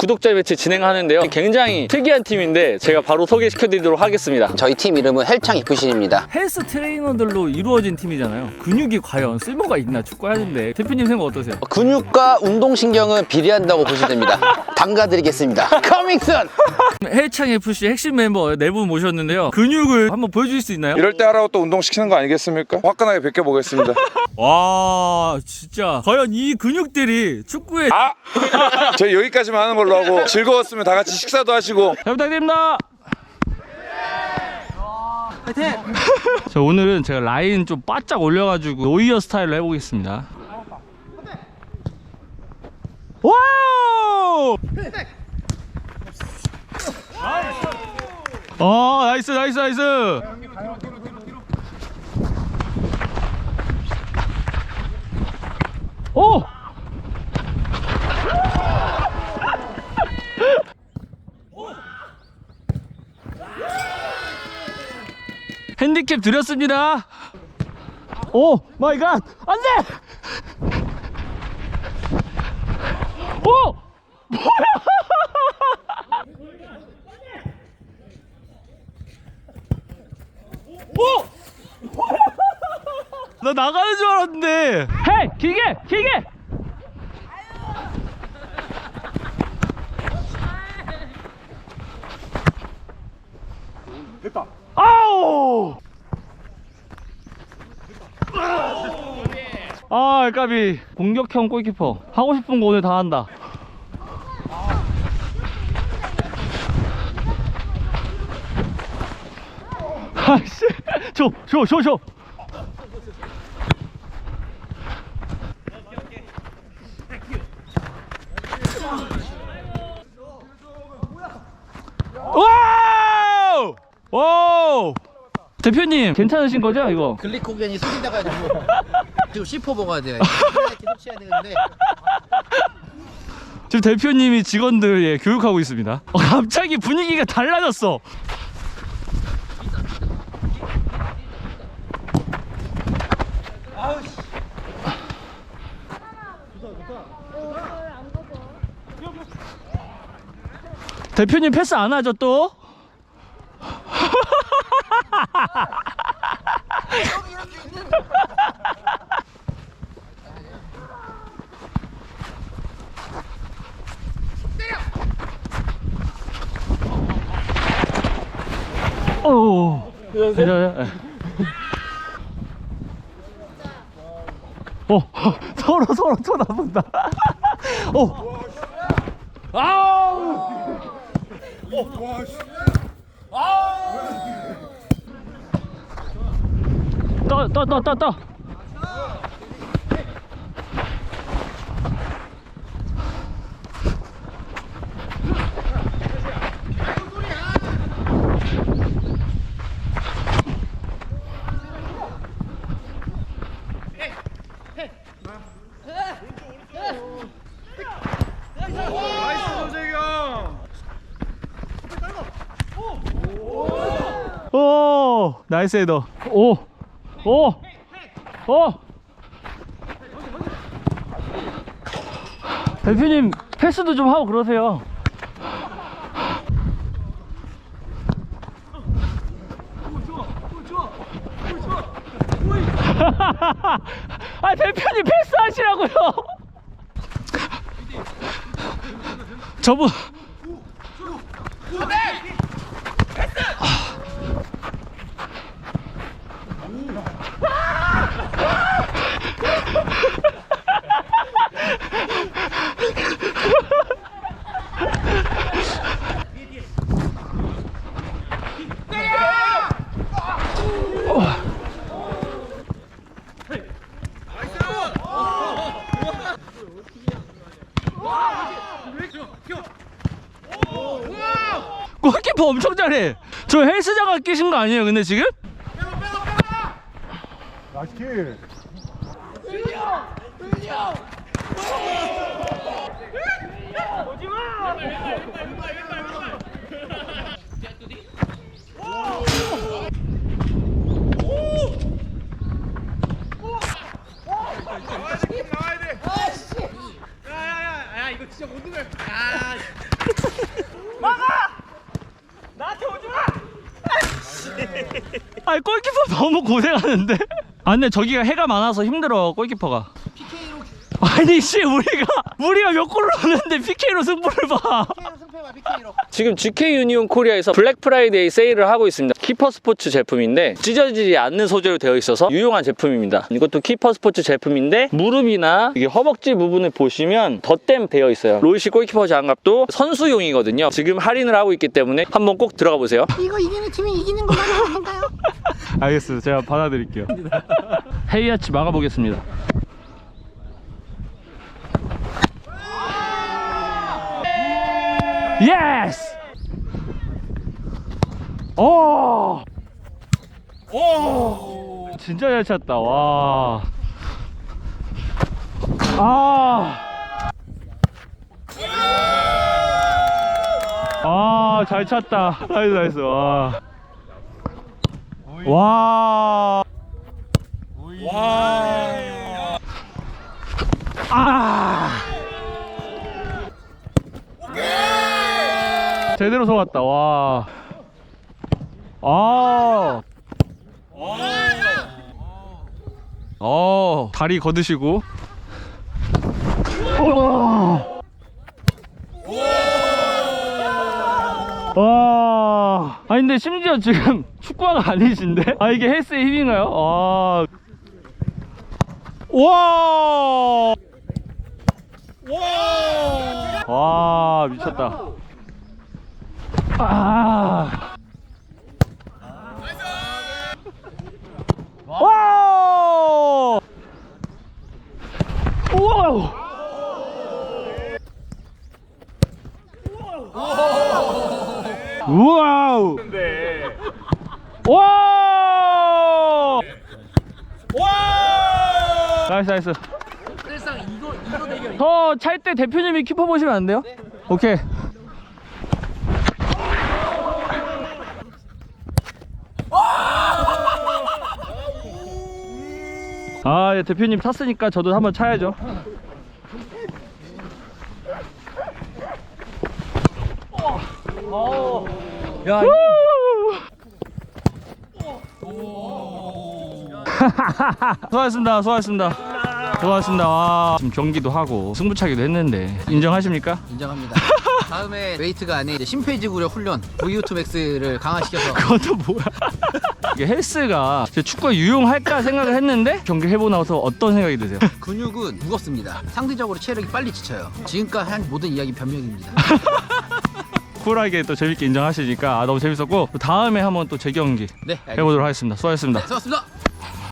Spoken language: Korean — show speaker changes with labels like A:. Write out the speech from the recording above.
A: 구독자 매치 진행하는데요. 굉장히 특이한 팀인데 제가 바로 소개시켜드리도록 하겠습니다.
B: 저희 팀 이름은 헬창 이프신입니다.
C: 헬스 트레이너들로 이루어진 팀이잖아요. 근육이 과연 쓸모가 있나 축구하는데 대표님 생각 어떠세요?
B: 근육과 운동신경은 비례한다고 보시면 됩니다. 담가드리겠습니다. 커밍슨!
C: 헬창 FC 핵심 멤버 네 분 모셨는데요. 근육을 한번 보여주실 수 있나요?
D: 이럴 때 하라고 또 운동 시키는 거 아니겠습니까? 화끈하게 베껴보겠습니다.
C: 와 진짜 과연 이 근육들이 축구에
D: 아! 저희 여기까지만 하는 걸로 하고 즐거웠으면 다 같이 식사도 하시고
C: 잘 부탁드립니다. 자 오늘은 제가 라인 좀 바짝 올려가지고 노이어 스타일로 해보겠습니다. 와우! 어 나이스 나이스 나이스. 오! 핸디캡 드렸습니다. 오 마이 갓! 안 돼! 오! 뭐야? 오! 나 나가는 줄 알았는데. 헤이! 길게! 길게! 아우! 아, 까비. 공격형 골키퍼. 하고 싶은 거 오늘 다 한다. 아씨, 줘, 줘, 줘, 줘. 와우! 와우! 대표님 괜찮으신 거죠 이거?
B: 글리코겐이 소진돼가지고 지금 C4 먹어야 돼요. 계속 치야 되는데
C: 지금 대표님이 직원들 예, 교육하고 있습니다. 어, 갑자기 분위기가 달라졌어. 대표님 패스 안 하죠 또? 오. 괜찮아요? 어, 서로 서로 쳐다본다. 어. 아우. 떠, 떠, 떠, 떠, 떠. 오, 나이스 헤더. 오, 오, 오. 대표님 패스도 좀 하고 그러세요. 아 대표님 패스 하시라고요. 저분 골키퍼 엄청 잘해. 저 헬스장 끼신 거 아니에요? 근데 지금?
E: 야야야 이거 진짜 못 넣어요. 아
C: 너무 고생하는데? 아 근데 저기가 해가 많아서 힘들어 골키퍼가 아니 씨 우리가 우리가 몇 골을 넣었는데 PK로 승부를 봐
B: PK로 승패와 PK로.
A: 지금 GK 유니온 코리아에서 블랙 프라이데이 세일을 하고 있습니다. 키퍼 스포츠 제품인데 찢어지지 않는 소재로 되어 있어서 유용한 제품입니다. 이것도 키퍼 스포츠 제품인데 무릎이나 이게 허벅지 부분을 보시면 덧댐 되어 있어요. 로이시 골키퍼 장갑도 선수용이거든요. 지금 할인을 하고 있기 때문에 한번 꼭 들어가 보세요.
B: 이거 이기는 팀이 이기는 걸로 하는 건가요?
C: 알겠습니다 제가 받아드릴게요 헤이아치 막아보겠습니다 예스! 오! 오! 진짜 잘 찼다 와 아! 아, 잘 찼다. 나이스, 나이스. 와. 와. 와. 아. 제대로 속았다. 와. 아. 어, 다리 걷으시고. 와. 아니 근데 심지어 지금 축구화가 아니신데? 아 이게 헬스의 힘인가요? 아. 와. 와. 와 미쳤다. 아. 와. 우와. 우와우! 와! 와! 나이스 나이스.
B: 사실상 이거 이거 대결.
C: 저찰때 대표님이 키퍼 보시면 안 돼요? 오케이. 아, 예, 대표님 탔으니까 저도 한번 차야죠.
B: 야,
C: 수고하셨습니다. 수고하셨습니다. 수고하셨습니다. 와, 지금 경기도 하고 승부차기도 했는데 인정하십니까?
B: 인정합니다. 다음에 웨이트가 아닌 이제 심폐지구력 훈련 보이오투 맥스를 강화시켜서
C: 그것도 뭐야? 이게 헬스가 제 축구에 유용할까 생각을 했는데 경기 해보고 나서 어떤 생각이 드세요?
B: 근육은 무겁습니다. 상대적으로 체력이 빨리 지쳐요. 지금까지 한 모든 이야기 변명입니다.
C: 쿨하게 또 재밌게 인정하시니까 아, 너무 재밌었고 또 다음에 한번 또 재경기
B: 네, 알겠습니다.
C: 해보도록 하겠습니다. 수고하셨습니다.
B: 수고하셨습니다.